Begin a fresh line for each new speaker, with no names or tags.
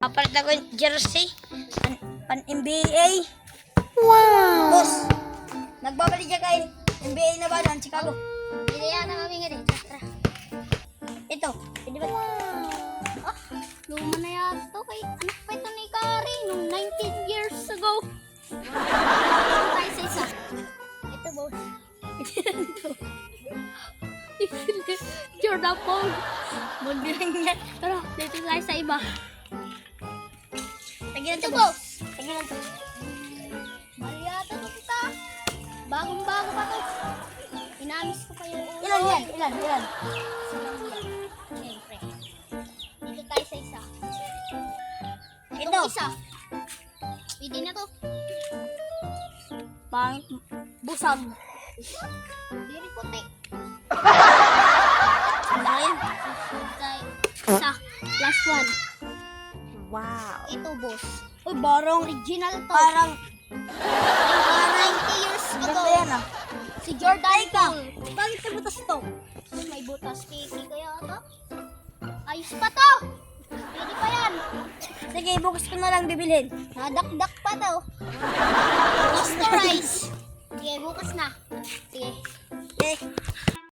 Kapalit ako yung jersey. Pan, pan NBA. Wow! Boss, nagbabalik siya kay NBA na ba ng Chicago?
Hindi yata kami nga din. Tara.
Ito, pwede ba?
Ah, luma na yata to. Kay anak pa ito ni Kari nung 19 years ago. Ito tayo sa isa. Ito, boss. Jordan Paul.
Magbilang niya.
Tara, dito tayo sa iba.
Tagilan
Ito,
to,
boss.
Tagilan to.
Mali yata to, tita. Bagong-bago pa to. Inamis ko pa yung
Ilan yan? Ilan? Ilan?
Siyempre. Dito tayo sa isa.
Ito.
Itong isa. Pwede na to.
Pangit. Busag.
Diri puti.
Ano yan?
Isa. Last one.
Wow.
Ito, boss.
Uy, barong.
Original to.
Parang,
90 years ago.
ganda yan ah.
Si Jordan Paul.
Bakit sa butas to?
May butas kiki kaya ito. Ayos pa to. Pwede pa yan.
Sige, bukas ko na lang bibilhin.
Nadakdak pa to. Posterize. Sige, bukas na. Sige.
Okay.